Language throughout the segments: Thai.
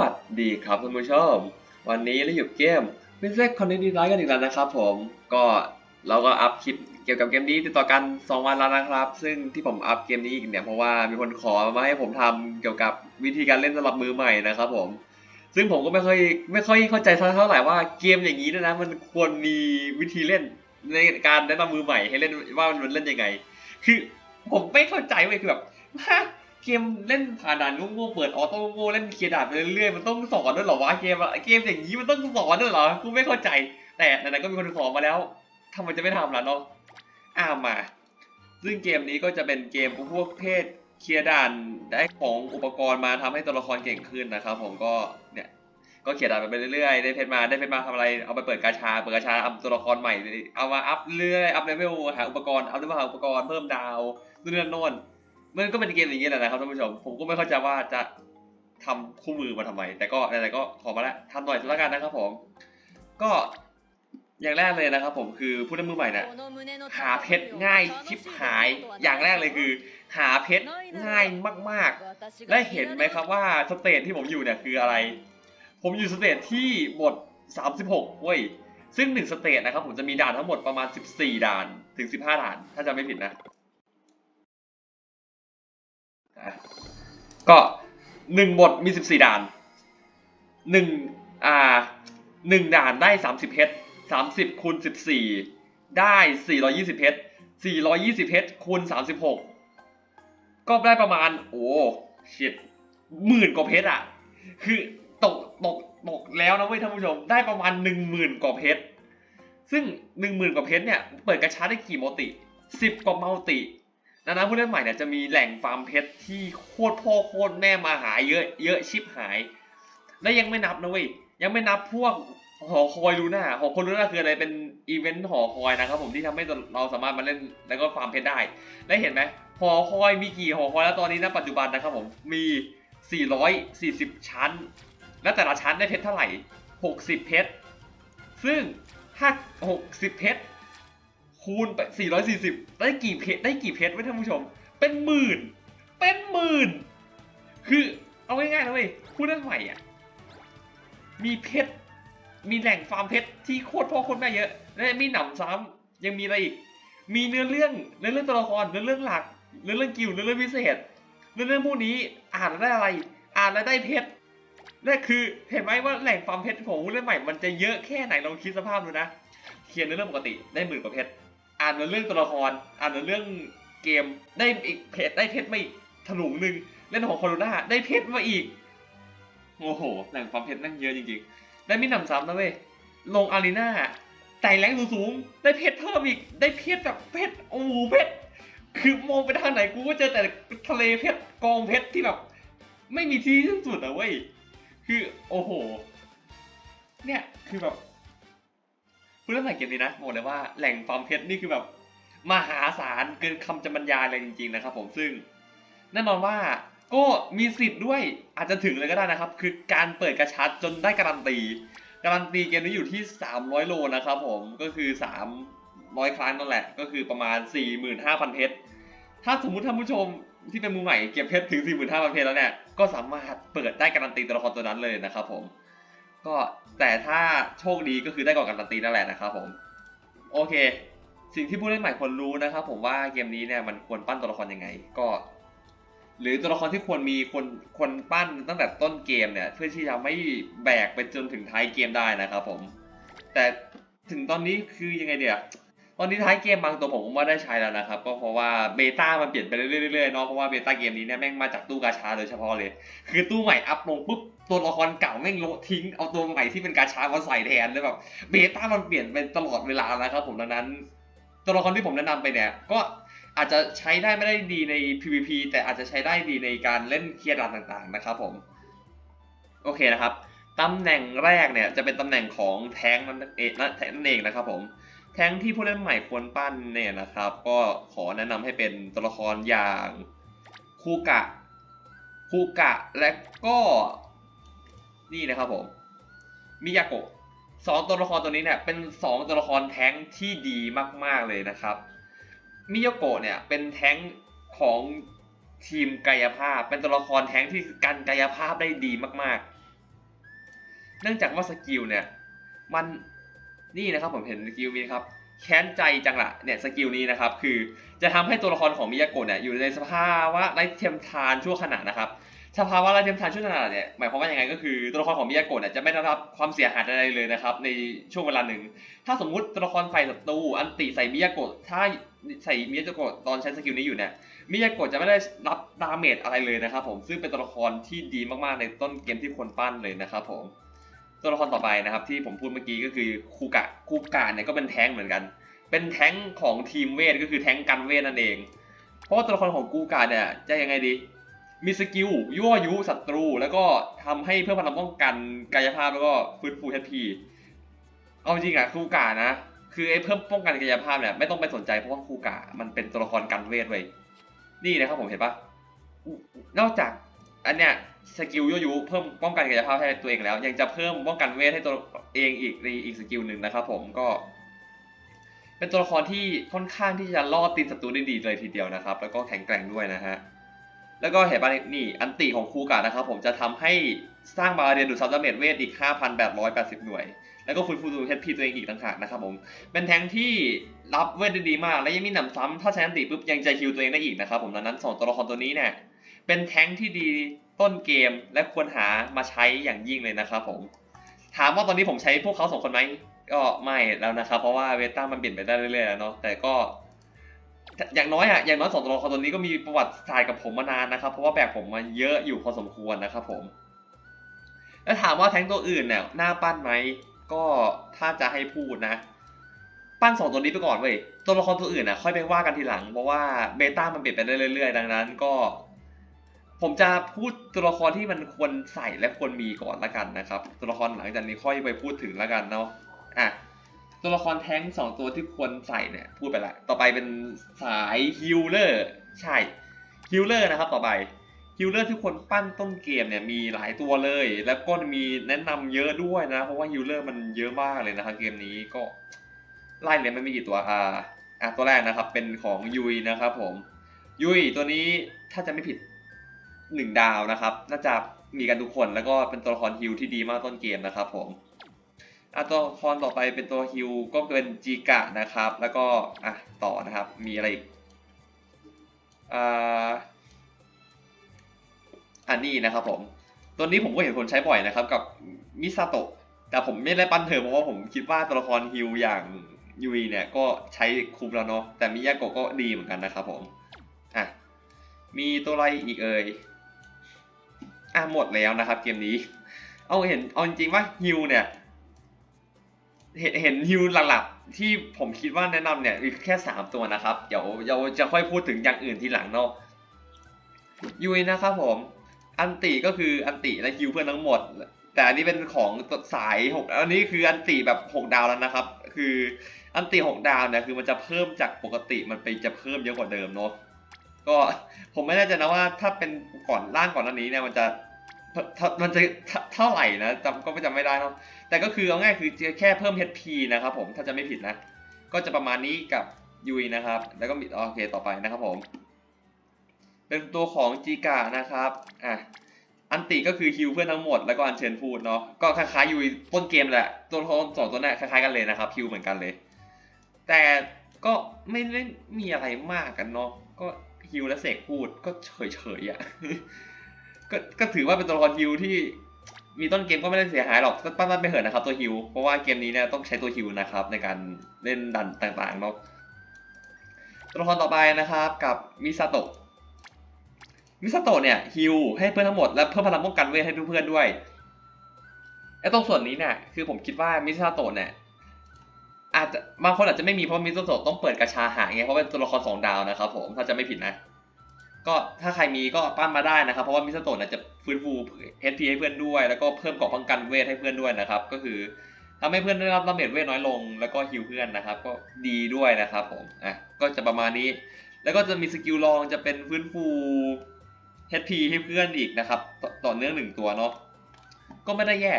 วัสดีครับท่านผู้ชม วันนี้เราอยู่เกม m i s s e c Connect d e v i c e กันอีกแล้วนะครับผมก็เราก็อัพคลิปเกี่ยวกับเกมนี้ติดต่อกัน 2 วันแล้วนะครับ ซึ่งที่ผมอัพเกมนี้อีกเนี่ยเพราะว่ามีคนขอมาให้ผมทำเกี่ยวกับวิธีการเล่นสำหรับมือใหม่นะครับผมซึ่งผมก็ไม่ค่อยไม่ค่อยเข้าใจเท่าไหร่ว่าเกมอย่างนี้นยนะมันควรมีวิธีเล่นในการแนะนำมือใหม่ให้เล่นว่ามันเล่นยังไง คือผมไม่เข้าใจเว้ยคือแบบ เกมเล่นผ่านด่านโง่ๆเปิดออโต้โง่เล่นเคลียร์ด่านไปเรื่อยๆมันต้องสอนด้วยเหรอวะเกมอะเกมอย่างนี้มันต้องสอนด้วยเหรอกูไม่เข้าใจ แต่ไหนๆก็มีคนขอมาแล้วทำไมจะไม่ทำล่ะเนาะอ่ามา ซึ่งเกมนี้ก็จะเป็นเกมพวกเพศเคลียร์ด่านได้ของอุปกรณ์มาทำให้ตัวละครเก่งขึ้นนะครับ ผมก็เนี่ยก็เคลียร์ด่านไปเรื่อยๆได้เพชรมาได้เพชรมาทำอะไรเอาไปเปิดกาชาเปิดกาชาอัพตัวละครใหม่เอามาอัพเรื่อยอัพเลเวลหาอุปกรณ์เอัพเลเวลหาอุปกรณ์เพิ่มดาวนู่นนี่นั่นโน่น มันก็เป็นเกมอย่างนี้แหละนะครับท่านผู้ชมผมก็ไม่เข้าใจว่าจะทำคู่มือมาทำไม แต่ก็ไหนๆก็ขอมาแล้วทำหน่อยแล้วกันนะครับผม ก็อย่างแรกเลยนะครับผมคือผู้เล่นมือใหม่เนี่ยหาเพชรง่ายชิบหายอย่างแรกเลยคือ หาเพชรง่ายมากๆ และเห็นไหมครับว่าสเตจที่ผมอยู่เนี่ยคืออะไร ผมอยู่สเตจที่บท 36เว้ยซึ่งหนึ่งสเตจนะครับผมจะมีด่านทั้งหมดประมาณ 14 ด่านถึง 15 ด่าน ถ้าจำไม่ผิดนะ อะก็หนึ่งบทมีสิบสี่ด่านหนึ่งอ่าหนึ่งด่านได้สามสิบเพชรสามสิบคูณสิบสี่ได้สี่ร้อยี่สิบเพชรสี่ร้อยี่สิบเพชรคูณสามสิบหกก็ได้ประมาณ โอ้ชิดหมื่นกว่าเพชรอะ คือตกตกตกแล้วนะเว้ยท่านผู้ชม ได้ประมาณหนึ่งหมื่นกว่าเพชรซึ่งหนึ่งหมื่นกว่าเพชรเนี่ย เปิดกระชาได้กี่มัลติสิบกว่ามัลติ ดังนั้นผู้เล่นใหม่เนี่ยจะมีแหล่งฟาร์มเพชรที่โคตรพ่อโคตรแม่มาหาเยอะเยอะชิบหาย และยังไม่นับนะเว้ยยังไม่นับพวกหอคอยลูน่าหอคอยลูน่าคืออะไรเป็นอีเวนต์หอคอยนะครับผมที่ทำให้เราสามารถมาเล่นแล้วก็ฟาร์มเพชรได้และเห็นไหมหอคอยมีกี่หอคอยแล้วตอนนี้นะปัจจุบันนะครับผมมี 440 ชั้น และแต่ละชั้นได้เพชรเท่าไหร่ 60 เพชรซึ่งถ้า60 เพชร คูณไป 440 ได้กี่เพชรได้กี่เพชรไว้ท่านผู้ชม เป็นหมื่น เป็นหมื่น คือเอาง่ายๆนะเว้ยผู้เล่นใหม่อะ มีเพชร มีแหล่งฟาร์มเพชรที่โคตรพ่อโคตรแม่เยอะ และมีหนำซ้ำยังมีอะไรอีก มีเนื้อเรื่องเนื้อเรื่องตัวละครเนื้อเรื่องหลักเนื้อเรื่องกิลเนื้อเรื่องพิเศษเนื้อเรื่องพวกนี้อ่านแล้วได้อะไร อ่านแล้วได้เพชรนั่นคือเห็นไหมว่าแหล่งฟาร์มเพชรของผู้เล่นใหม่มันจะเยอะแค่ไหนลองคิดสภาพดูนะเขียนเนื้อเรื่องปกติได้หมื่นกว่าเพชร อ่านเนื้อเรื่องตัวละคร อ่านเนื้อเรื่องเกม ได้อีกเพชรได้เพชรมาอีกถลุงหนึ่งเล่นของโคโรนาได้เพชรมาอีก โอ้โห แหล่งความเพชรนั่งเยอะจริงๆ ได้ม่หนำซ้ำนะเว้ย ลงอารีนาไต่แรงสูงๆ ได้เพชรเพิ่มอีก ได้เพชรแบบเพชร โอ้โห เพชร คือมองไปทางไหนกูก็เจอแต่ทะเลเพชร กองเพชรที่แบบ ไม่มีที่สิ้นสุดอะเว้ย คือ โอ้โห เนี่ย คือแบบ ผู้เล่นใหม่เกมนี้นะบอกเลยว่าแหล่งฟาร์มเพชรนี่คือแบบมหาศาลเกินคำจะบรรยายเลยจริงๆนะครับ ผมซึ่งแน่นอนว่าก็มีสิทธิ์ด้วยอาจจะถึงเลยก็ได้นะครับ คือการเปิดกระชัดจนได้การันตีการันตีเกมนี้อยู่ที่ 300 โลนะครับผมก็คือ 300 ครั้งนั่นแหละ ก็คือประมาณ 45,000 เพชรถ้าสมมุติท่านผู้ชมที่เป็นมือใหม่เก็บเพชรถึง 45,000 เพชรแล้วเนี่ยก็สามารถเปิดได้การันตีตัวละครตัวนั้นเลยนะครับผม ก็แต่ถ้าโชคดีก็คือได้ก่อนการันตีนั่นแหละนะครับผม โอเค สิ่งที่ผู้เล่นใหม่ควรรู้นะครับผมว่าเกมนี้เนี่ยมันควรปั้นตัวละครยังไงก็ หรือตัวละครที่ควรมีคนควรปั้นตั้งแต่ต้นเกมเนี่ย เพื่อที่จะไม่แบกไปจนถึงท้ายเกมได้นะครับผม แต่ถึงตอนนี้คือยังไงเดียตอนนี้ท้ายเกมบางตัวผมก็ได้ใช้แล้วนะครับ ก็เพราะว่าเบต้ามันเปลี่ยนไปเรื่อยๆเนาะเพราะว่าเบต้าเกมนี้เนี่ยแม่งมาจากตู้กาชาโดยเฉพาะเลย คือตู้ใหม่อัพลงปุ๊บ ตัวละครเก่าแม่งโละทิ้งเอาตัวใหม่ที่เป็นกาชามาใส่แทนเลยแบบเบต้ามันเปลี่ยนไปตลอดเวลานะครับผมดังนั้น ตัวละครที่ผมแนะนำไปเนี่ย ก็อาจจะใช้ได้ไม่ได้ดีใน PVP แต่อาจจะใช้ได้ดีในการเล่นเคลียร์ด่านต่างๆนะครับผมโอเคนะครับตำแหน่งแรกเนี่ยจะเป็นตำแหน่งของแท้งนั่นเองนั่นเองนะครับผมแท้งที่ผู้เล่นใหม่ควรปั้นเนี่ยนะครับ ก็ขอแนะนำให้เป็นตัวละครอย่างคูกะคูกะและก็ นี่นะครับผม มิยาโกะสองตัวละครตัวนี้เนี่ยเป็นสองตัวละครแท้งที่ดีมาก ๆเลยนะครับ มิยาโกะเนี่ยเป็นแท้งของทีมกายภาพ เป็นตัวละครแท้งที่กันกายภาพได้ดีมาก ๆ เนื่องจากว่าสกิลเนี่ยมันนี่นะครับผมเห็นสกิลนี้ครับแค้นใจจังละเนี่ยสกิลนี้นะครับคือจะทำให้ตัวละครของมิยาโกะเนี่ยอยู่ในสภาวะไร้เทียมทานชั่วขณะนะครับ สภาวะไร้เทียมทานช่วขณะเนี่ยหมายความว่ายังไงก็คือตัวละครของมิยาโกะเนี่ยจะไม่ได้รับความเสียหายใดๆเลยนะครับ ในช่วงเวลาหนึ่ง ถ้าสมมุติตัวละครฝ่ายศัตรูอันติใส่มิยาโกะถ้าใส่มิยาโกะตอนใช้สกิลนี้อยู่เนี่ยมิยาโกะจะไม่ได้รับดาเมจอะไรเลยนะครับผมซึ่งเป็นตัวละครที่ดีมากๆในต้นเกมที่ควรปั้นเลยนะครับผมตัวละครต่อไปนะครับที่ผมพูดเมื่อกี้ก็คือคูกะคูกะเนี่ยก็เป็นแท้งเหมือนกัน เป็นแท้งของทีมเวทก็คือแท้งกันเวทนั่นเอง เพราะว่าตัวละครของกูกะเนี่ยจะยังไงดี มีสกิลยั่วยุศัตรู แล้วก็ทำให้เพิ่มพลังป้องกันกายภาพแล้วก็ฟื้นฟู HP เอาจริงอะคูกะนะ คือไอ้เพิ่มป้องกันกายภาพเนี่ยไม่ต้องไปสนใจเพราะว่าคูกะมันเป็นตัวละครกันเวทเว้ยนี่นะครับผมเห็นปะนอกจากอันเนี้ยสกิลยั่วยุเพิ่มป้องกันกายภาพให้ตัวเองแล้ว ยังจะเพิ่มป้องกันเวทให้ตัวเองอีกในอีกสกิลหนึ่งนะครับผมก็ เป็นตัวละครที่ค่อนข้างที่จะล่อตีศัตรูได้ดีเลยทีเดียวนะครับ แล้วก็แข็งแกร่งด้วยนะฮะ แล้วก็เห็นป่ะนี่อันติของคูกะนะครับผมจะทำให้สร้างบาเรียนดูดซับดาเมจเวทอีก 5,880 หน่วย แล้วก็ฟื้นฟูตัวเฮดพีตัวเองอีกต่างหากนะครับผมเป็นแทงที่รับเวทได้ดีมาก และยังมีหนำซ้ำถ้าใช้อันติปุ๊บยังจะฮิวตัวเองได้อีกนะครับผมดังนั้นสองตัวละครตัวนี้เนี่ยเป็นแทงที่ดีต้นเกมและควรหามาใช้อย่างยิ่งเลยนะครับผมถามว่าตอนนี้ผมใช้พวกเขาสองคนไหมก็ไม่แล้วนะครับเพราะว่าเวต้ามันเปลี่ยนไปได้เรื่อยๆแล้วเนาะแต่ก็ อย่างน้อยอะอย่างน้อยสองตัวละครตัวนี้ก็มีประวัติศาสตร์กับผมมานานนะครับ เพราะว่าแบกผมมาเยอะอยู่พอสมควรนะครับผม แล้วถามว่าแท้งตัวอื่นเนี่ยน่าปั้นไหมก็ถ้าจะให้พูดนะ ปั้นสองตัวนี้ไปก่อนเว้ยตัวละครตัวอื่นน่ะค่อยไปว่ากันทีหลัง เพราะว่าเบต้ามันเปลี่ยนไปได้เรื่อยๆ ดังนั้นก็ ผมจะพูดตัวละครที่มันควรใส่และควรมีก่อนละกันนะครับ ตัวละครหลังจากนี้ค่อยไปพูดถึงละกันเนาะอะ ตัวละครแท้งสองตัวที่ควรใส่เนี่ยพูดไปละ ต่อไปเป็นสายฮิลเลอร์ใช่ฮิลเลอร์นะครับต่อไปฮิลเลอร์ที่ควรปั้นต้นเกมเนี่ยมีหลายตัวเลย แล้วก็มีแนะนำเยอะด้วยนะ เพราะว่าฮิลเลอร์มันเยอะมากเลยนะครับเกมนี้ก็ไล่เลยมันมีกี่ตัวอ่าอะตัวแรกนะครับเป็นของยุยนะครับผมยุยตัวนี้ถ้าจะไม่ผิดหนึ่งดาวนะครับ น่าจะมีกันทุกคนแล้วก็เป็นตัวละครฮิลที่ดีมากต้นเกมนะครับผม อะตัวละครต่อไปเป็นตัวฮิลก็เป็นจิกะนะครับ แล้วก็อะต่อนะครับ มีอะไรอีกอ่าอันนี้นะครับผม ตัวนี้ผมก็เห็นคนใช้บ่อยนะครับ กับมิซาโตะ แต่ผมไม่ได้ปั้นเธอเพราะว่าผมคิดว่าตัวละครฮิลอย่างยูวีเนี่ยก็ใช้คุ้มแล้วเนาะ แต่มิยาโกะก็ดีเหมือนกันนะครับผม อะ มีตัวอะไรอีกเอ่ย อะหมดแล้วนะครับเกมนี้ เอาเห็น เอาจริงๆว่าฮิวเนี่ย เห็นเห็นฮิวหลักๆ ที่ผมคิดว่าแนะนำเนี่ยมีแค่สามตัวนะครับ เดี๋ยวเราจะค่อยพูดถึงอย่างอื่นทีหลังเนาะยุยนะครับผม อันติก็คืออันติและฮิวเพื่อนทั้งหมด แต่อันนี้เป็นของสายหกอันนี้คืออันติแบบหกดาวแล้วนะครับ คืออันติหกดาวเนี่ยคือมันจะเพิ่มจากปกติมันไปจะเพิ่มเยอะกว่าเดิมเนาะก็ผมไม่แน่ใจนะว่าถ้าเป็นก่อนร่างก่อนหน้านี้เนี่ยมันจะ มันจะเท่าไหร่นะจำก็ไม่จำไม่ได้เนาะแต่ก็คือเอาง่ายคือแค่เพิ่ม HP นะครับผมถ้าจะไม่ผิดนะ ก็จะประมาณนี้กับยุยนะครับ แล้วก็มีโอเคต่อไปนะครับผม เป็นตัวของจีกานะครับอะอันติก็คือฮิวเพื่อนทั้งหมดแล้วก็อัญเชิญพูดเนาะก็คล้ายๆยุยต้นเกมแหละ ตัวละครสองตัวนี้คล้ายๆกันเลยนะครับฮิวเหมือนกันเลย แต่ก็ไม่ได้มีอะไรมากกันเนาะก็ฮิวและเสกพูดก็เฉยๆอะ ก็ก็ถือว่าเป็นตัวละครฮิวที่มีต้นเกมก็ไม่ได้เสียหายหรอกก็ปั้นๆไปเหินนะครับตัวฮิว เพราะว่าเกมนี้เนี่ยต้องใช้ตัวฮิวนะครับ ในการเล่นดันต่างๆเนาะตัวละครต่อไปนะครับกับมิซาโตะมิซาโตะเนี่ยฮิวให้เพื่อนทั้งหมดและเพิ่มพลังป้องกันเวทให้เพื่อนๆด้วยไอ้ตรงส่วนนี้เนี่ยคือผมคิดว่ามิซาโตะเนี่ยอาจจะบางคนอาจจะไม่มีเพราะมิโซโตะต้องเปิดกระชาหาไงเพราะเป็นตัวละครสองดาวนะครับผมถ้าจะไม่ผิดนะ ก็ถ้าใครมีก็ปั้นมาได้นะครับ เพราะว่ามิโซโตะเนี่ยจะฟื้นฟู HP ให้เพื่อนด้วย แล้วก็เพิ่มเกราะป้องกันเวทให้เพื่อนด้วยนะครับ ก็คือทำให้เพื่อนได้รับดาเมจเวทน้อยลง แล้วก็ฮิวเพื่อนนะครับ ก็ดีด้วยนะครับผม อะ ก็จะประมาณนี้ แล้วก็จะมีสกิลรองจะเป็นฟื้นฟู HP ให้เพื่อนอีกนะครับ ต่อเนื่องหนึ่งตัวเนาะ ก็ไม่ได้แย่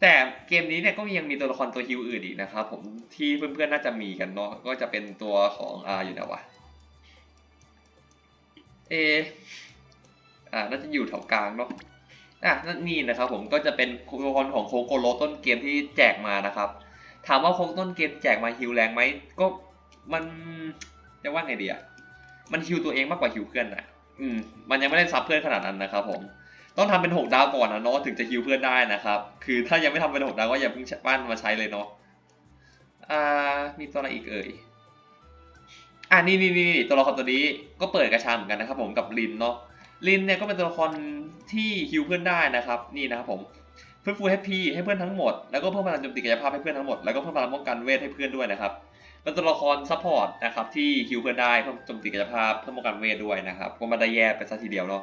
แต่เกมนี้เนี่ยก็ยังมีตัวละครตัวฮิวอื่นอีกนะครับผม ที่เพื่อนๆน่าจะมีกันเนาะ ก็จะเป็นตัวของอ่าอยู่ไหนวะ เออ่าน่าจะอยู่แถวกลางเนาะอะนี่นะครับผมก็จะเป็นตัวละครของโคโกโรต้นเกมที่แจกมานะครับ ถามว่าโคต้นเกมแจกมาฮิวแรงไหมก็มันจะว่าไงดีอะมันฮิวตัวเองมากกว่าฮิวเพื่อนอะ อืม มันยังไม่ได้ซับเพื่อนขนาดนั้นนะครับผมต้องทำเป็นหกดาวก่อนนะเนาะถึงจะฮิวเพื่อนได้นะครับ คือถ้ายังไม่ทำเป็นหกดาวก็อย่าเพิ่งปั้นมาใช้เลยเนาะอ่ามีตัวอะไรอีกเอ่ย อ่านี่นี่นี่ตัวละครตัวนี้ก็เปิดกระชาเหมือนกันนะครับผมกับลินเนาะลินเนี่ยก็เป็นตัวละครที่ฮิวเพื่อนได้นะครับ นี่นะครับผมเพื่อนฟูลเฮพีให้เพื่อนทั้งหมดแล้วก็เพิ่มพลังโจมตีกายภาพให้เพื่อนทั้งหมดแล้วก็เพิ่มพลังป้องกันเวทให้เพื่อนด้วยนะครับเป็นตัวละครซัพพอร์ตนะครับที่ฮิวเพื่อนได้เพิ่มโจมตีกายภาพเพิ่มป้องกันเวทด้วยนะครับก็ไมาได้แยกไปซะทีเดียวเนาะ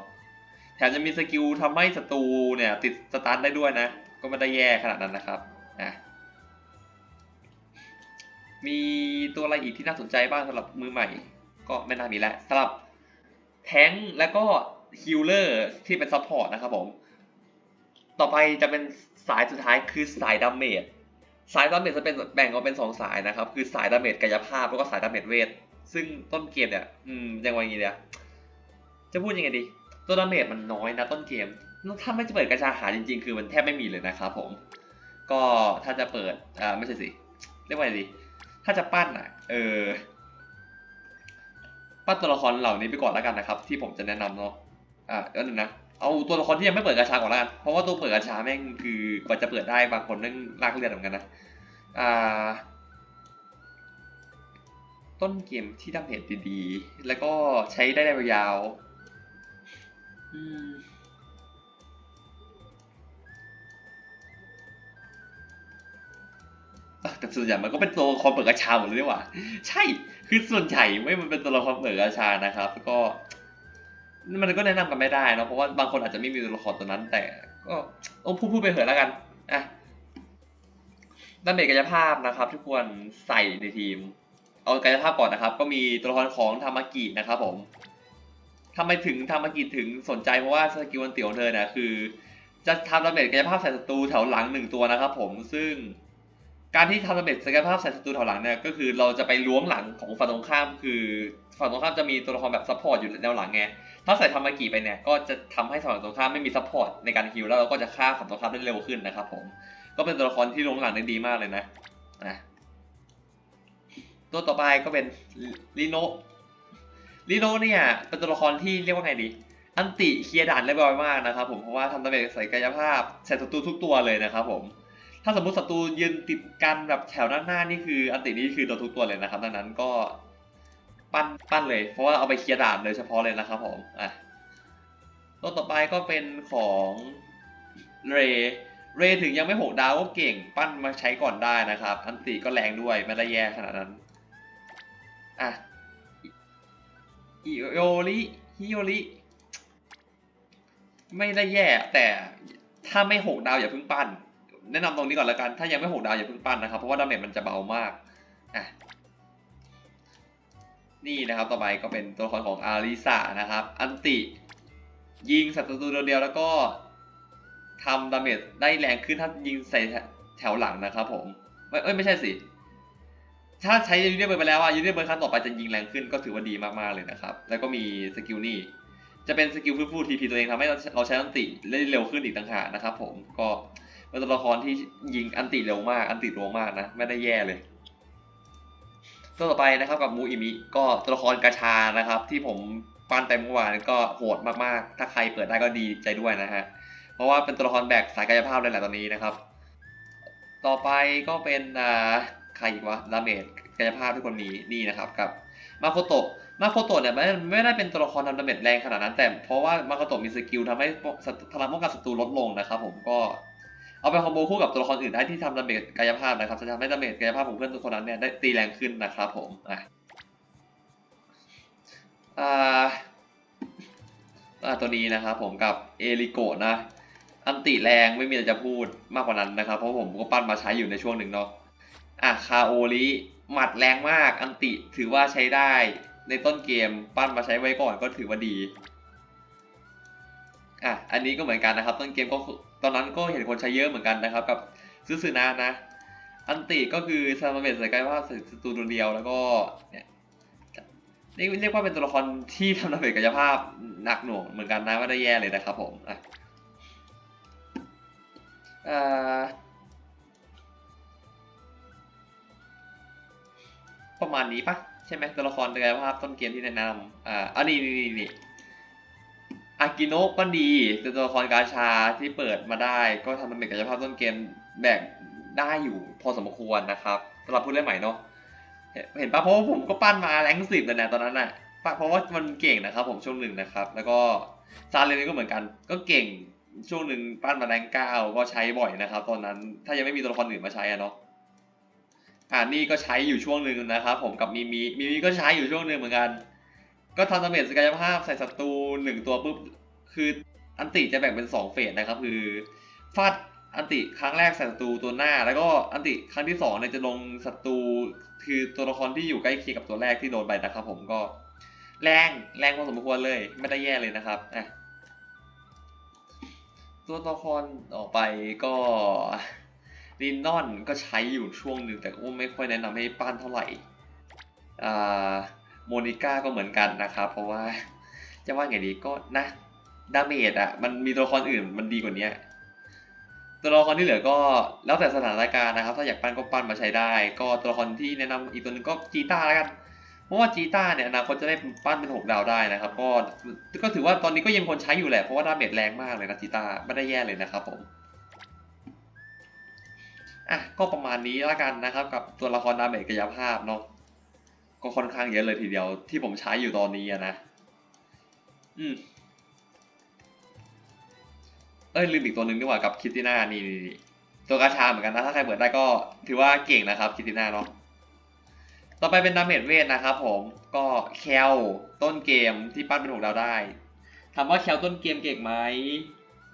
แถมจะมีสกิลทำให้ศัตรูเนี่ยติดสตาร์ทได้ด้วยนะ ก็ไม่ได้แย่ขนาดนั้นนะครับอะ มีตัวอะไรอีกที่น่าสนใจบ้างสำหรับมือใหม่ ก็ไม่น่ามีแล้วสำหรับแทงแล้วก็ฮิลเลอร์ที่เป็นซัพพอร์ตนะครับผม ต่อไปจะเป็นสายสุดท้ายคือสายดาเมจสายดาเมจจะเป็นแบ่งออกเป็นสองสายนะครับ คือสายดาเมจกายภาพแล้วก็สายดาเมจเวท ซึ่งต้นเกมเนี่ยอืมยังไงอย่างงี้เนี่ยจะพูดยังไงดีตัวดาเมจมันน้อยนะต้นเกม ถ้าไม่จะเปิดกระชาหาจริง ๆ คือมันแทบไม่มีเลยนะครับผม ก็ถ้าจะเปิดอ่าไม่ใช่สิเรียกว่าอะไรดี ถ้าจะปั้นอะ เออ ปั้นตัวละครเหล่านี้ไปก่อนแล้วกันนะครับ ที่ผมจะแนะนำเนาะ อ่าเดี๋ยวนึงนะ เอาตัวละครที่ยังไม่เปิดกระชาก่อนแล้วกัน เพราะว่าตัวเปิดกระชาแม่งคือกว่าจะเปิดได้บางคนแม่งลากเลือดเหมือนกันนะ อ่า ต้นเกมที่ดาเมจดีๆ แล้วก็ใช้ได้ยาวอืม ส่วนใหญ่มันก็เป็นตัวละครเปิดกระชาหมดเลยดีกว่า ใช่ คือส่วนใหญ่ไม่มันเป็นตัวละครเปิดกระชานะครับ ก็มันก็แนะนำกันไม่ได้เนะเพราะว่าบางคนอาจจะไม่มีตัวละครตัวนั้น แต่ก็โอ้พูดพูดไปเถอะแล้วกันอะดาเมจกายภาพนะครับทุกคนใส่ในทีม เอากายภาพก่อนนะครับ ก็มีตัวละครของทามากินะครับผมทำไมถึงทามากิถึงสนใจเพราะว่าสกิลวันเตี๋ยวเธอเนี่ยคือ จะทำดาเมจกายภาพใส่ศัตรูแถวหลังหนึ่งตัวนะครับ ผมซึ่ง การที่ทำดาเมจกายภาพใส่ศัตรูแถวหลังเนี่ยก็คือเราจะไปล้วงหลังของฝั่งตรงข้ามคือฝั่งตรงข้ามจะมีตัวละครแบบซัพพอร์ตอยู่แนวหลังไงถ้าใส่ทามากิไปเนี่ยก็จะทำให้ฝั่งตรงข้ามไม่มีซัพพอร์ตในการฮิลแล้วเราก็จะฆ่าฝั่งตรงข้ามได้เร็วขึ้นนะครับผมก็เป็นตัวละครที่ล้วงหลังได้ดีมากเลยนะอะตัวต่อไปก็เป็นลีโนลีโนเนี่ยเป็นตัวละครที่เรียกว่าไงดีอันติเคลียร์ด่านเรียบร้อยมากนะครับผมเพราะว่าทำดาเมจใส่กายภาพใส่ศัตรูทุกตัวเลยนะครับผม ถ้าสมมติศัตรูยืนติดกันแบบแถวหน้าๆนี่คืออันตินี่คือโดนทุกตัวเลยนะครับ ดังนั้นก็ปั้นปั้นเลย เพราะว่าเอาไปเคลียร์ด่านเลยเฉพาะเลยนะครับผมอะตัวต่อไปก็เป็นของเรเรถึงยังไม่หกดาวก็เก่งปั้นมาใช้ก่อนได้นะครับ อันติก็แรงด้วยไม่ได้แย่ขนาดนั้นอะอิโอริฮิโอริไม่ได้แย่แต่ถ้าไม่หกดาวอย่าเพิ่งปั้น แนะนำตรงนี้ก่อนล้วกัน ถ้ายังไม่หกดาวอย่าเพิ่งปั้นนะครับ เพราะว่าดาเมจมันจะเบามากอะนี่นะครับ ต่อไปก็เป็นตัวละครของอาริสานะครับ อันติ ยิงศัตรูเดียวแล้วก็ทำดาเมจได้แรงขึ้นถ้ายิงใส่แถวหลังนะครับผม ไม่เอ้ยไม่ใช่สิ ถ้าใช้ยูนิเบิร์ไปแล้วอะยูนิเบิร์ครั้งต่อไปจะยิงแรงขึ้นก็ถือว่าดีมากๆเลยนะครับ แล้วก็มีสกิลนี่จะเป็นสกิลฟื้นฟูทีพีตัวเองทำให้เราใช้อันติได้เร็วขึ้นอีกต่างหากนะครับผมก็ เป็นตัวละครที่ยิงอันติเร็วมากอันติรัวมากนะไม่ได้แย่เลยตัวต่อไปนะครับกับมูอิมิก็ตัวละครกาชานะครับ ที่ผมปั้นไปเมื่อวานก็โหดมากๆ ถ้าใครเปิดได้ก็ดีใจด้วยนะฮะเพราะว่าเป็นตัวละครแบกสายกายภาพเลยแหละตอนนี้นะครับ ต่อไปก็เป็นอ่าใครอีกวะดาเมจกายภาพที่คนมีนี่นะครับกับมาโคโตะมาโคโตะเนี่ยไม่ไม่ได้เป็นตัวละครทำดาเมจแรงขนาดนั้น แต่เพราะว่ามาโคโตะมีสกิลทำให้พลังป้องกันศัตรูลดลงนะครับ ผมก็ เอาไปคอมโบคู่กับตัวละครอื่นได้ที่ทำดาเมจกายภาพนะครับจะทำให้ดาเมจกายภาพของเพื่อนทุกคนนั้นเนี่ยได้ตีแรงขึ้นนะครับผมอะอ่าอ่าตัวนี้นะครับผมกับเอริโกะนะ อันติแรงไม่มีอะไรจะพูดมากกว่านั้นนะครับ เพราะผมก็ปั้นมาใช้อยู่ในช่วงหนึ่งเนาะอะคาโอริหมัดแรงมากอันติถือว่าใช้ได้ในต้นเกมปั้นมาใช้ไว้ก่อนก็ถือว่าดีอะอันนี้ก็เหมือนกันนะครับ ต้นเกมก็ ตอนนั้นก็เห็นคนใช้เยอะเหมือนกันนะครับ กับซื้อสือนานะ อันติก็คือซามาเบสใส่กล้ว่าศัตรูตัวเดียวแล้วก็เนี่ยเรียกว่าเป็นตัวละครที่ทำดาเมจกายภาพหนักหน่วงเหมือนกันนะว่ได้แย่เลยนะครับผมอะอ่าประมาณนี้ปะใช่ไหมตัวละครกายภาพต้นเกมที่แนะนำอ่าอันนี้นี่นี่ อากิโนะก็ดีตัวละครกาชาที่เปิดมาได้ ก็ทำเป็นกายภาพต้นเกมแบกได้อยู่พอสมควรนะครับสำหรับผู้เล่นใหม่เนาะเห็นปะเพราะว่าผมก็ปั้นมาแรงสิบเลยนะตอนนั้นน่ะปะเพราะว่ามันเก่งนะครับ ผมช่วงหนึ่งนะครับ แล้วก็ซาเลนก็เหมือนกัน ก็เก่งช่วงหนึ่งปั้นมาแรงเก้าก็ใช้บ่อยนะครับ ตอนนั้นถ้ายังไม่มีตัวละครอื่นมาใช้อะเนาะอ่านี่ก็ใช้อยู่ช่วงหนึ่งนะครับ ผมกับมีมีมีมีก็ใช้อยู่ช่วงหนึ่งเหมือนกัน ก็ทำดาเมจศักยภาพใส่ศัตรูหนึ่งตัวปุ๊บ คืออันติจะแบ่งเป็นสองเฟสนะครับ คือฟาดอันติครั้งแรกใส่ศัตรูตัวหน้า แล้วก็อันติครั้งที่สองเนี่ยจะลงศัตรูคือตัวละครที่อยู่ใกล้เคียงกับตัวแรกที่โดนไปนะครับ ผมก็แรงแรงพอสมควรเลย ไม่ได้แย่เลยนะครับอะตัวละครต่อไปก็ลินนอนก็ใช้อยู่ช่วงหนึ่งแต่ก็ไม่ค่อยแนะนำให้ปั้นเท่าไหร่อ่า โมนิก้าก็เหมือนกันนะครับ เพราะว่าจะว่าไงดีก็นะดาเมจอะมันมีตัวละครอื่นมันดีกว่านี้ตัวละครที่เหลือก็แล้วแต่สถานการณ์นะครับ ถ้าอยากปั้นก็ปั้นมาใช้ได้ ก็ตัวละครที่แนะนำอีกตัวหนึงก็จีต้าแล้วกันเพราะว่าจีต้าเนี่ยอนาคตจะได้ปั้นเป็นหกดาวได้นะครับ ก็ก็ถือว่าตอนนี้ก็ยังคนใช้อยู่แหละเพราะว่าดาเมจแรงมากเลยนะจีต้าไม่ได้แย่เลยนะครับผมอะก็ประมาณนี้แล้วกันนะครับ กับตัวละครดาเมจกายภาพเนาะ ก็ค่อนข้างเยอะเลยทีเดียวที่ผมใช้อยู่ตอนนี้นะ อืม เอ้ยลืมอีกตัวหนึ่งดีกว่ากับคิตติน่านี่นี่นี่ตัวกาชาเหมือนกันนะถ้าใครเปิดได้ก็ถือว่าเก่งนะครับคิตติน่าเนาะต่อไปเป็นดาเมจเวทนะครับผมก็แคลต้นเกมที่ปั้นเป็นหกดาวได้ถามว่าแคลต้นเกมเก่งไหม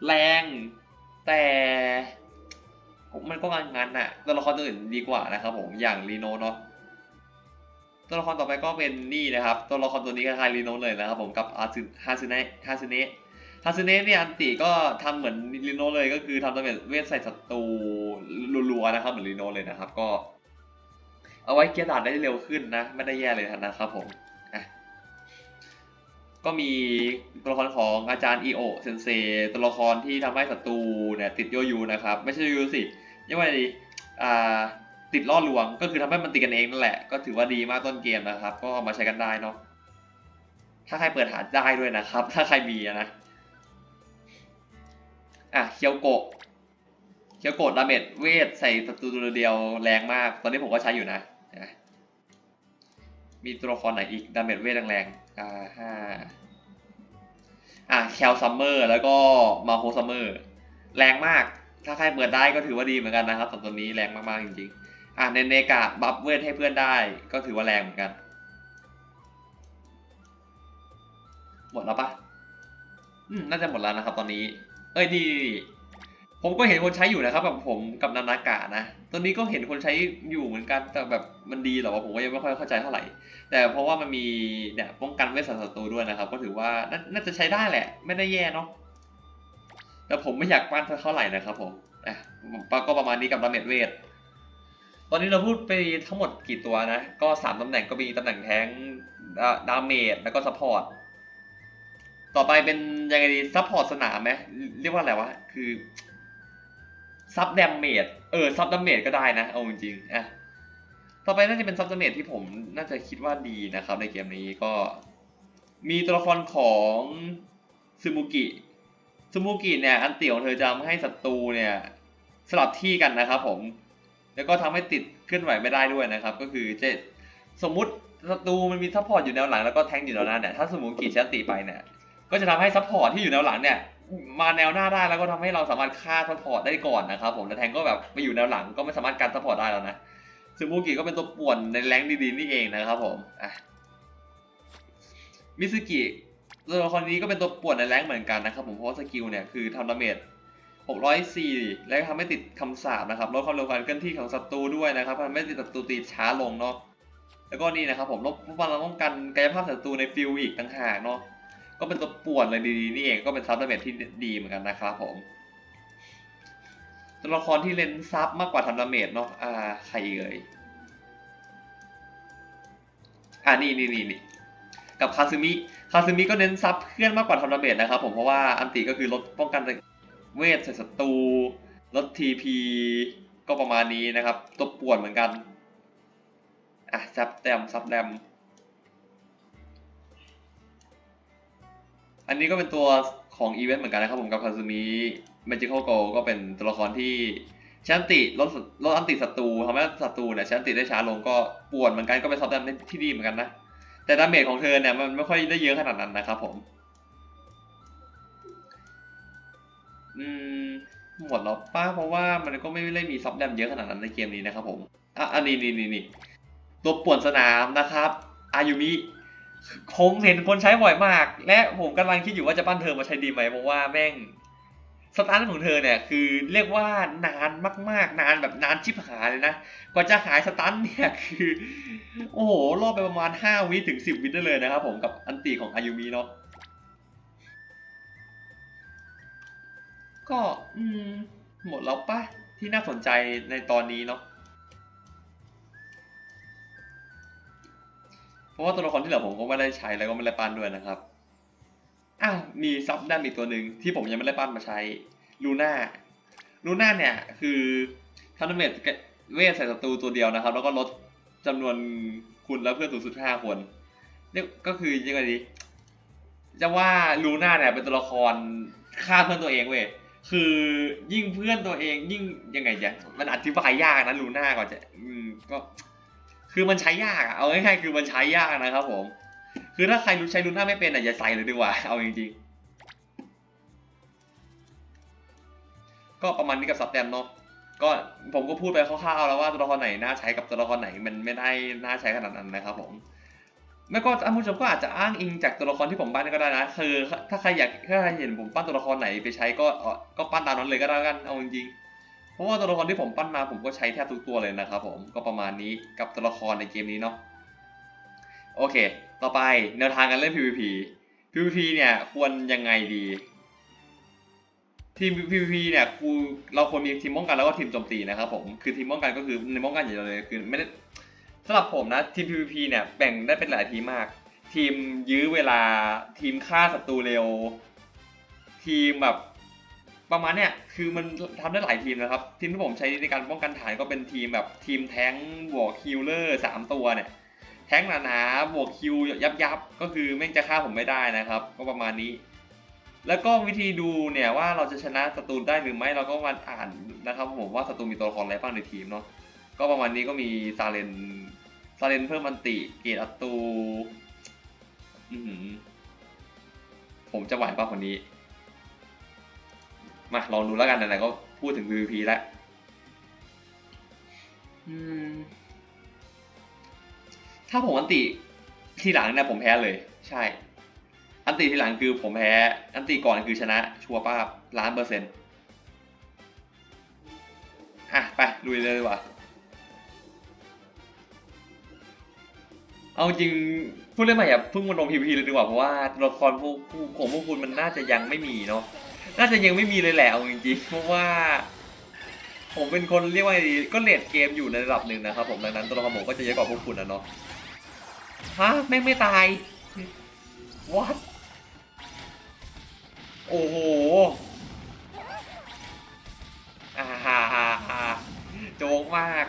แรงแต่มันก็งานงานน่ะตัวละครตัวอื่นดีกว่านะครับผมอย่างรีโนเนาะ ตัวละครต่อไปก็เป็นนี่นะครับ ตัวละครตัวนี้คล้ายๆรีโนเลยนะครับผมกับอาซึฮาซึเนะฮาซึเนะฮาซึเนะเนี่ยอันติก็ทำเหมือนรีโนเลยก็คือทำตัวเป็นเวทใส่ศัตรูรัวๆนะครับเหมือนรีโนเลยนะครับ ก็ เอาไว้เกียร์ดาดได้เร็วขึ้นนะ ไม่ได้แย่เลยนะครับผมก็มีตัวละครของอาจารย์อีโอเซนเซตัวละครที่ทำให้ศัตรูเนี่ยติดโยยูนะครับ ไม่ใช่โยยูสิยังไงดีอ่า ติดล่อลวง ก็คือทำให้มันติดกันเองนั่นแหละ ก็ถือว่าดีมากต้นเกมนะครับ ก็เอามาใช้กันได้เนาะ ถ้าใครเปิดหาได้ด้วยนะครับ ถ้าใครมีนะ อะเคียวโกะเคียวโกะดาเมจเวทใส่ศัตรูตัวเดียวแรงมาก ตอนนี้ผมก็ใช้อยู่นะ มีตัวละครไหนอีกดาเมจเวทแรงๆ อ่าห้าอะแคลซัมเมอร์แล้วก็มาโฮซัมเมอร์แรงมากถ้าใครเปิดได้ก็ถือว่าดีเหมือนกันนะครับสองตัวนี้แรงมาก ๆ จริง ๆ อะในเนกาบัฟเวทให้เพื่อนได้ ก็ถือว่าแรงเหมือนกัน หมดแล้วปะอืมน่าจะหมดแล้วนะครับตอนนี้ เอ้ยดีผมก็เห็นคนใช้อยู่นะครับแบบผมกับนานากะนะตอนนี้ก็เห็นคนใช้อยู่เหมือนกันแต่แบบมันดีแต่ว่าผมก็ยังไม่ค่อยเข้าใจเท่าไหร่ แต่เพราะว่ามันมีเนี่ยป้องกันเวทสัตว์ศัตรูด้วยนะครับ ก็ถือว่านาน่าจะใช้ได้แหละ ไม่ได้แย่เนาะแต่ผมไม่อยากปั้นเท่าไหร่นะครับผมอะก็ประมาณนี้กับดาเมจเวท ตอนนี้เราพูดไปทั้งหมดกี่ตัวนะ ก็สามตำแหน่งก็มีตำแหน่งแทงดาเมจแล้วก็ซัพพอร์ต ต่อไปเป็นยังไงดีซัพพอร์ตสนามไหมเรียกว่าอะไรวะ คือซับดาเมจเออซับดาเมจก็ได้นะ เอาจริงๆอะต่อไปน่าจะเป็นซับดาเมจที่ผมน่าจะคิดว่าดีนะครับ ในเกมนี้ก็ มีตัวละครของซึมุกิซูมูกิเนี่ยอันเตี่ยวเธอจะทำให้ศัตรูเนี่ย สลับที่กันนะครับผม แล้วก็ทำให้ติดเคลื่อนไหวไม่ได้ด้วยนะครับ ก็คือจะสมมติศัตรูมันมีซัพพอร์ตอยู่แนวหลังแล้วก็แทงอยู่แนวหน้าเนี่ยถ้าซูมูกิใช้อันติไปเนี่ยก็จะทำให้ซัพพอร์ตที่อยู่แนวหลังเนี่ยมาแนวหน้าได้แล้วก็ทำให้เราสามารถฆ่าซัพพอร์ตได้ก่อนนะครับผมแล้วแทงก็แบบไปอยู่แนวหลังก็ไม่สามารถกันซัพพอร์ตได้แล้วนะซูมูกิก็เป็นตัวป่วนในแรงดีๆนี่เองนะครับผมอะมิซึกิตัวละครนี้ก็เป็นตัวป่วนในแรงเหมือนกันนะครับผมเพราะสกิลเนี่ยคือทำดาเมจ 604 และทำให้ติดคำสาปนะครับลดความเร็วการเคลื่อนที่ของศัตรูด้วยนะครับทำให้ติดศัตรูตีช้าลงเนาะแล้วก็นี่นะครับผมลดความป้องกันกายภาพศัตรูในฟิลอีกต่างหากเนาะก็เป็นตัวป่วนเลยดีๆนี่เองก็เป็นซับดาเมจที่ดีเหมือนกันนะครับผมตัวละครที่เล่นซับมากกว่าทำดาเมจเนาะอ่าใครเอ่ยอ่านี่นี่นี่นี่กับคาซึมิคาซึมิก็เน้นซับเพื่อนมากกว่าทำดาเมจนะครับผมเพราะว่าอันติก็คือลดป้องกัน เวทใส่ศัตรูลด TP ก็ประมาณนี้นะครับตัวปวนเหมือนกัน อะ ซับแตมซับแรมอันนี้ก็เป็นตัวของอีเวนต์เหมือนกันนะครับผมกับคาซูมิ Magical Go ก็เป็นตัวละครที่ใช้อันติลดลดอันติศัตรูทำให้ศัตรูเนี่ยใช้อันติได้ช้าลงก็ปวนเหมือนกันก็เป็นซับแรมที่ดีเหมือนกันนะแต่ดาเมจของเธอเนี่ยมันไม่ค่อยได้เยอะขนาดนั้นนะครับผม อืมหมดแล้วป้าเพราะว่ามันก็ไม่ได้มีซับแรมเยอะขนาดนั้นในเกมนี้นะครับผมอะอันนี้นี่นี่นี่ตัวป่วนสนามนะครับอายุมิผมเห็นคนใช้บ่อยมาก และผมกำลังคิดอยู่ว่าจะปั้นเธอมาใช้ดีไหมเพราะว่าแม่งสตาร์ทของเธอเนี่ยคือเรียกว่านานมากๆ นานแบบนานชิบหายเลยนะกว่าจะหายสตันเนี่ยคือ โอ้โหรอบไปประมาณ 5 วิถึง 10 วิได้เลยนะครับผมกับอันติของอายุมิเนาะ ก็อืมหมดแล้วปะที่น่าสนใจในตอนนี้เนาะเพราะว่าตัวละครที่เหลือผมก็ไม่ได้ใช้แล้วก็ไม่ได้ปั้นด้วยนะครับอ้าวมีซับด้านอีกตัวหนึ่งที่ผมยังไม่ได้ปั้นมาใช้ลูน่าลูน่าเนี่ยคือทันเมตเวทใส่ศัตรูตัวเดียวนะครับ แล้วก็ลดจำนวนคุณและเพื่อนสูงสุดห้าคนนี่ก็คือยังไงดีจะว่าลูน่าเนี่ยเป็นตัวละครฆ่าเพื่อนตัวเองเว้ย คือยิ่งเพื่อนตัวเองยิ่งยังไงจะมันอธิบายยากนะลูน่าก่อนจะอืมก็ คือมันใช้ยากอะเอาง่ายๆคือมันใช้ยากนะครับผม คือถ้าใครรู้ใช้ลูน่าไม่เป็นอะอย่าใส่เลยดีกว่า เอาจริงๆ ก็ประมาณนี้กับซับแตมเนาะก็ผมก็พูดไปคร่าวๆแล้วว่าตัวละครไหนน่าใช้กับตัวละครไหนมันไม่ได้น่าใช้ขนาดนั้นนะครับผม แล้ก็ท่านผู้ชมก็อาจจะอ้างอิงจากตัวละครที่ผมปั้นก็ได้นะ คือ ถ้าใครอยากถ้าใครเห็นผมปั้นตัวละครไหนไปใช้ก็อ่อก็ปั้นตามนั้นเลยก็ได้กันเอาจริงๆเพราะว่าตัวละครที่ผมปั้นมาผมก็ใช้แทบทุกตัวเลยนะครับผมก็ประมาณนี้กับตัวละครในเกมนี้เนาะโอเค ต่อไปแนวทางการเล่น PVP PVP เนี่ยควรยังไงดี ทีม PVP เนี่ยกูเราควรมีทีมป้องกันแล้วก็ทีมโจมตีนะครับผมคือทีมป้องกันก็คือในป้องกันอย่างเดียวเลยคือไม่ได้ สำหรับผมนะทีม PVP เนี่ยแบ่งได้เป็นหลายทีมมาก ทีมยื้อเวลาทีมฆ่าศัตรูเร็ว ทีมแบบประมาณเนี้ยคือมันทำได้หลายทีมนะครับ ทีมที่ผมใช้ในการป้องกันฐานก็เป็นทีมแบบทีมแท้งบวกคิลเลอร์สามตัวเนี่ยแท้งหนาๆบวกคิวยับยับก็คือแม่งจะฆ่าผมไม่ได้นะครับ ก็ประมาณนี้ แล้วก็วิธีดูเนี่ยว่าเราจะชนะศัตรูได้หรือไม่เราก็มาอ่านนะครับผมว่าศัตรูมีตัวละครอะไรบ้างในทีมเนาะก็ประมาณนี้ก็มีซาเลน ซาเลนเพิ่มมันติเกตอัตตูอือหือผมจะไหวป่ะคนนี้ มาลองดูแล้วกันไหนๆก็พูดถึง PVP แล้วถ้าผมอันติทีหลังเนี่ยผมแพ้เลย ใช่ อันติทีหลังคือผมแพ้ อันติก่อนคือชนะ ชัวร์ป้าล้านเปอร์เซ็นต์อะ ไปลุยเลยดีกว่า เอาจริงพูดเล่นใหม่อย่าเพิ่งมาลงพีพีเลยดีกว่าเพราะว่าตัวละครพวกผู้ของพวกคุณมันน่าจะยังไม่มีเนาะน่าจะยังไม่มีเลยแหละเอาจริงๆเพราะว่า ผมเป็นคนเรียกว่าไงดีก็เลดเกมอยู่ในระดับหนึ่งนะครับผมดังนั้นตัวละครผมก็จะเยอะกว่าพวกคุณนะเนาะฮะแม่งไม่ตาย what โอ้โหฮ่าฮ่าฮ่าโจกมาก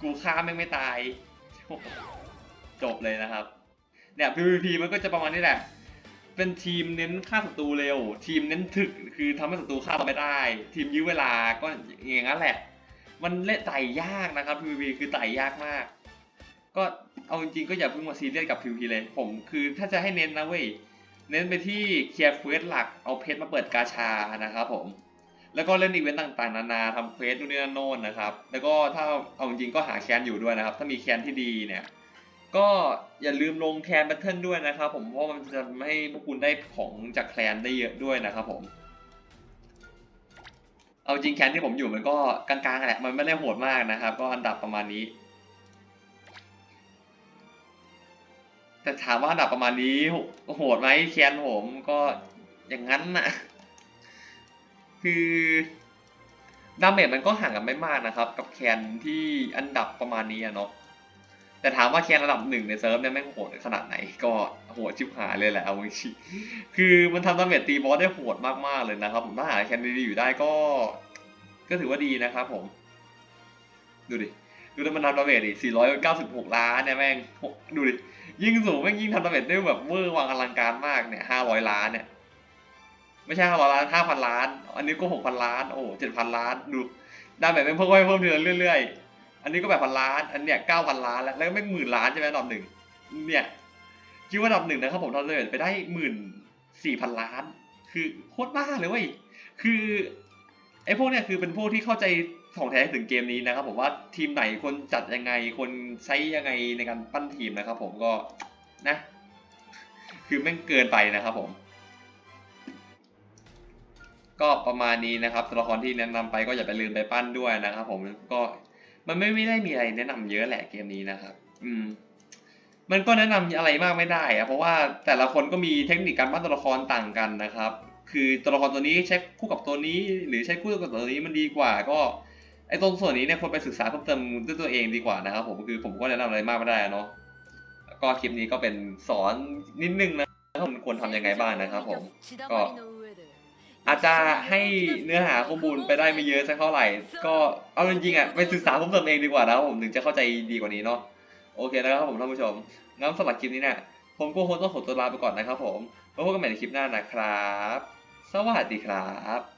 กูฆ่าแม่งไม่ตาย จบเลยนะครับ เนี่ย PVP มันก็จะประมาณนี้แหละ เป็นทีมเน้นฆ่าศัตรูเร็ว ทีมเน้นถึก คือทำให้ศัตรูฆ่าเราไม่ได้ ทีมยื้อเวลาก็อย่างนั้นแหละ มันเล่นไต่ยากนะครับ PVP คือไต่ยากมาก ก็เอาจริงๆก็อย่าเพิ่งมาซีเรียสกับ PVP เลย ผมคือถ้าจะให้เน้นนะเว้ย เน้นไปที่เคลียร์เควสหลัก เอาเพชรมาเปิดกาชานะครับผมแล้วก็เล่นอีเวนต์ต่างๆ นานาทำเควสนู่นนี่นั่นโน่นนะครับ แล้วก็ถ้าเอาจริงก็หาแคนอยู่ด้วยนะครับ ถ้ามีแคนที่ดีเนี่ย ก็อย่าลืมลงแคลนแบทเทิลด้วยนะครับผมเพราะมันจะทำให้พวกคุณได้ของจากแคลนได้เยอะด้วยนะครับผม เอาจริงแคนที่ผมอยู่มันก็กลางๆแหละมันไม่ได้โหดมากนะครับ ก็อันดับประมาณนี้ แต่ถามว่าอันดับประมาณนี้โหดไหมแคนผมก็อย่างนั้นน่ะ คือดาเมจมันก็ห่างกันไม่มากนะครับ กับแคนที่อันดับประมาณนี้เนาะ แต่ถามว่าแคนระดับหนึ่งในเซิร์ฟเนี่ยแม่งโหดขนาดไหนก็โหดชิบหายเลยแหละเอาจริงคือมันทำดาเมจตีบอสได้โหดมากๆเลยนะครับผมถ้าหาแคนดีๆอยู่ได้ก็ ก็ถือว่าดีนะครับผม ดูดิดูแล้วมันทำดาเมจดิ496 ล้านเนี่ยแม่งดูดิยิ่งสูงแม่งยิ่งทำดาเมจได้แบบเวอร์วังอลังการมากเนี่ย500 ล้านเนี่ยไม่ใช่500ล้าน5,000 ล้าน อันนี้ก็ 6,000 ล้าน โอ้7,000 ล้าน ดูดาเมจเป็นเพิ่มเพิ่มเรื่อยๆเรื่อยๆ อันนี้ก็แบบพันล้าน อันเนี้ย9,000ล้านแล้ว แล้วก็ไม่หมื่นล้านใช่ไหมอันดับหนึ่ง เนี่ยคิดว่าอันดับหนึ่งนะครับผมทำดาเมจไปได้หมื่นสี่พันล้าน คือโคตรบ้าเลยเว้ย คือไอ้พวกเนี้ยคือเป็นพวกที่เข้าใจของแท้ถึงเกมนี้นะครับผมว่าทีมไหนควรจัดยังไงควรใช้ยังไงในการปั้นทีมนะครับผมก็นะ คือแม่งเกินไปนะครับผม ก็ประมาณนี้นะครับตัวละครที่แนะนำไปก็อย่าไปลืมไปปั้นด้วยนะครับผมก็ มันไม่ไม่ได้มีอะไรแนะนำเยอะแหละเกมนี้นะครับ อืม มันก็แนะนำอะไรมากไม่ได้อะเพราะว่าแต่ละคนก็มีเทคนิคการปั้นตัวละครต่างกันนะครับ คือตัวละครตัวนี้ใช้คู่กับตัวนี้ หรือใช้คู่กับตัวนี้มันดีกว่า ก็ไอ้ตรงส่วนนี้เนี่ยควรไปศึกษาเพิ่มเติมด้วยตัวเองดีกว่านะครับผมคือผมก็แนะนำอะไรมากไม่ได้เนาะก็คลิปนี้ก็เป็นสอนนิดนึงนะครับมันควรทำยังไงบ้างนะครับผมก็ อาจจะให้เนื้อหาข้อมูลไปได้ไม่เยอะสักเท่าไหร่ ก็เอาจริงๆอะไปศึกษาเพิ่มเติมเองดีกว่านะผมถึงจะเข้าใจดีกว่านี้เนาะโอเคนะครับผมท่านผู้ชมงั้นสำหรับคลิปนี้เนี่ยผมก็คงต้องขอตัวลาไปก่อนนะครับผมไว้พบกันใหม่ในคลิปหน้านะครับ สวัสดีครับ